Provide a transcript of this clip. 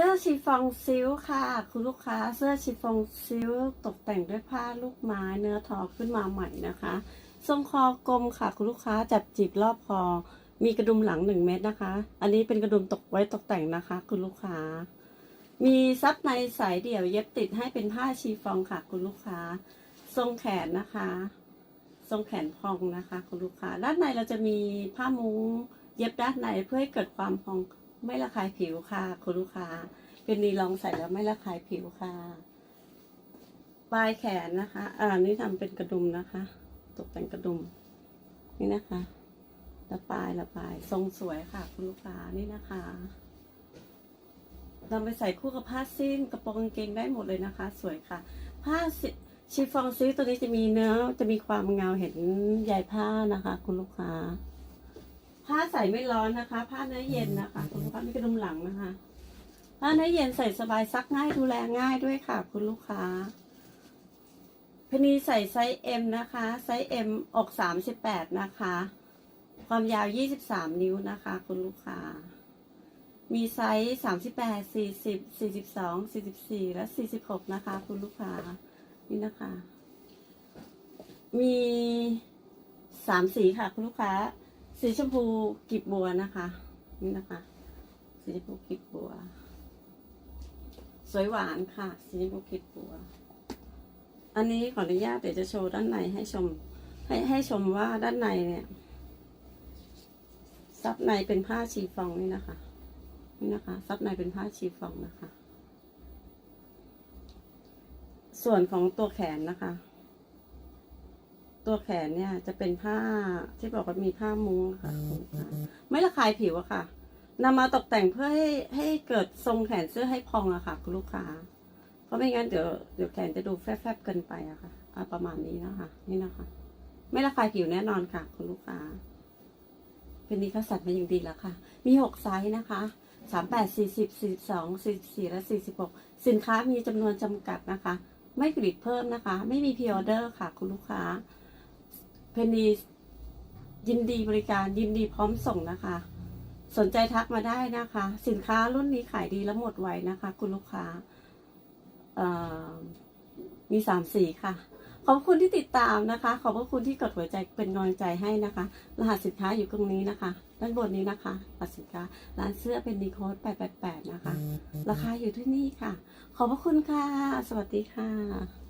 สื้อชิฟองซิลค่ะ คุณลูกค้าเสื้อชิฟองซิลตกแต่งด้วยผ้าลูกไม้เนื้อทอขึ้นมาใหม่นะคะทรงคอกลมค่ะ คุณลูกค้าจับจีบรอบคอ มีกระดุมหลังหนึ่งเม็ดนะคะ อันนี้เป็นกระดุมตกไว้ตกแต่งนะคะ คุณลูกค้า มีซับในสายเดี่ยวเย็บติดให้เป็นผ้าชีฟองค่ะ คุณลูกค้า ทรงแขนนะคะ ทรงแขนพองนะคะ คุณลูกค้า ด้านในเราจะมีผ้ามุ้งเย็บด้านในเพื่อให้เกิดความพอง ไม่ระคายผิวค่ะ คุณลูกค้า เป็นนีลองใส่แล้วไม่ระคายผิวค่ะ ปลายแขนนะคะ อ่านี่ทำเป็นกระดุมนะคะ ตกแต่งกระดุม นี่นะคะละปลายละปลายทรงสวยค่ะ คุณลูกค้านี่นะคะนำไปใส่คู่กับผ้าสิ้นกระโปรงกางเกงได้หมดเลยนะคะ สวยค่ะ ผ้าสิชิฟองซิลค์ตัวนี้จะมีเนื้อจะมีความเงาเห็นใยผ้านะคะ คุณลูกค้า ผ้าใส่ไม่ร้อนนะคะ ผ้าเนื้อเย็นนะคะคุณลูกค้าไมีกระดุมหลังนะคะ ผ้าเนื้อเย็นใส่สบายซักง่ายดูแลง่ายด้วยค่ะ คุณลูกค้าพนีใส่ไซส์ M นะคะ ไซส์ M อก 38 นะคะ ความยาว 23 นิ้วนะคะ คุณลูกค้า มีไซส์ 38 40 42 44 และ 46 นะคะ คุณลูกค้า นี่นะคะ มีสามสีค่ะ คุณลูกค้า สีชมพูกีบบัวนะคะ นี่นะคะ สีชมพูกีบบัว สวยหวานค่ะ สีชมพูกีบบัว อันนี้ขออนุญาตเดี๋ยวจะโชว์ด้านในให้ชม ให้ให้ชมว่าด้านในเนี่ยซับในเป็นผ้าชีฟองนี่นะคะ นี่นะคะ ซับในเป็นผ้าชีฟองนะคะ ส่วนของตัวแขนนะคะ ตัวแขนเนี่ยจะเป็นผ้าที่บอกว่ามีผ้ามุ้งค่ะคุณลูกค้าไม่ระคายผิวอะค่ะนำมาตกแต่งเพื่อให้ให้เกิดทรงแขนเสื้อให้พองอะค่ะคุณลูกค้า เพราะไม่งั้นเดี๋ยวเดี๋ยวแขนจะดูแฟบๆเกินไปอะค่ะอะประมาณนี้นะคะ นี่นะคะ ไม่ระคายผิวแน่นอนค่ะ คุณลูกค้า เป็นนี้คัดสรรมาอย่างดีแล้วค่ะ มีหกไซส์นะคะสามแปดสี่สิบสี่สองสี่สี่และสี่สิบหกสินค้ามีจำนวนจำกัดนะคะ ไม่ผลิตเพิ่มนะคะ ไม่มีพ r ออเดอร์ค่ะ คุณลูกค้า เพนนียินดีบริการยินดีพร้อมส่งนะคะ สนใจทักมาได้นะคะ สินค้ารุ่นนี้ขายดีแล้วหมดไวนะคะ คุณลูกค้ามีสามสีค่ะ ขอบคุณที่ติดตามนะคะ ขอบพระคุณที่กดหัวใจเป็นกำลังใจให้นะคะ รหัสสินค้าอยู่ตรงนี้นะคะ ด้านบนนี้นะคะรหัสสินค้าร้านเสื้อเป็นดีโคด888 นะคะ ราคาอยู่ที่นี่ค่ะ ขอบพระคุณค่ะ สวัสดีค่ะ